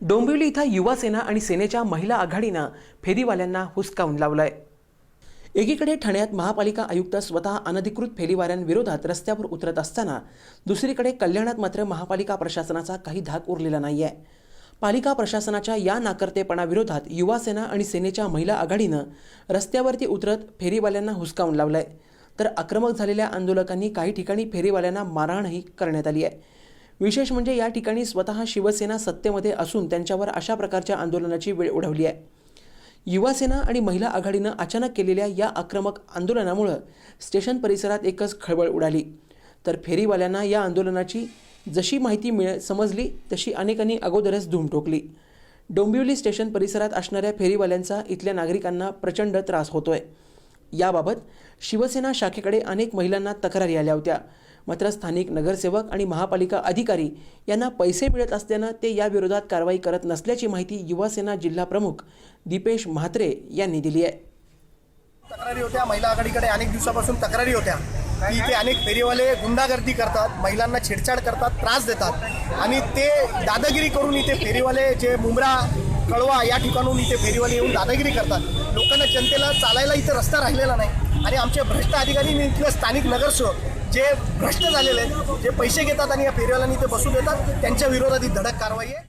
डोंबिवली इथं युवा सेना आणि सेनेच्या महिला आघाडीनं फेरीवाल्यांना हुसकावून लावलाय. एकीकडे ठाण्यात महापालिका आयुक्त स्वतः अनधिकृत फेरीवाल्यांविरोधात रस्त्यावर उतरत असताना दुसरीकडे कल्याणात मात्र महापालिका प्रशासनाचा काही धाक उरलेला नाही आहे पालिका प्रशासनाच्या या नाकर्तेपणाविरोधात युवा सेना आणि सेनेच्या महिला आघाडीनं रस्त्यावरती उतरत फेरीवाल्यांना हुसकावून लावलाय. तर आक्रमक झालेल्या आंदोलकांनी काही ठिकाणी फेरीवाल्यांना मारहाणही करण्यात आली आहे विशेष म्हणजे या ठिकाणी स्वतः शिवसेना सत्तेमध्ये असून त्यांच्यावर अशा प्रकारच्या आंदोलनाची वेळ ओढवली आहे. युवासेना आणि महिला आघाडीनं अचानक केलेल्या या आक्रमक आंदोलनामुळं स्टेशन परिसरात एकच खळबळ उडाली. तर फेरीवाल्यांना या आंदोलनाची जशी माहिती मिळ समजली तशी अनेकांनी अगोदरच धूम ठोकली. डोंबिवली स्टेशन परिसरात असणाऱ्या फेरीवाल्यांचा इथल्या नागरिकांना प्रचंड त्रास होतोय. याबाबत शिवसेना शाखेकडे अनेक महिलांना तक्रारी आल्या होत्या. मात्र स्थानिक नगरसेवक आणि महापालिका अधिकारी यांना पैसे मिळत असल्यानं ते याविरोधात कारवाई करत नसल्याची माहिती युवासेना जिल्हा प्रमुख दीपेश म्हात्रे यांनी दिली आहे. तक्रारी होत्या. महिला आघाडीकडे अनेक दिवसापासून तक्रारी होत्या. की इथे अनेक फेरीवाले गुंडागर्दी करतात महिलांना छेडछाड करतात त्रास देतात. आणि ते दादागिरी करून इथे फेरीवाले जे मुंब्रा कळवा या ठिकाणून इथे फेरीवाले येऊन दादागिरी करतात. लोकांना जनतेला चालायला इथं रस्ता राहिलेला नाही. आणि आमच्या भ्रष्ट अधिकारी आणि इथले स्थानिक नगरसेवक जे भ्रष्ट झालेले आहेत जे पैसे घेतात आणि या फेरीवाल्यांनी इथे बसू देतात त्यांच्या विरोधात ही धडक कारवाई आहे.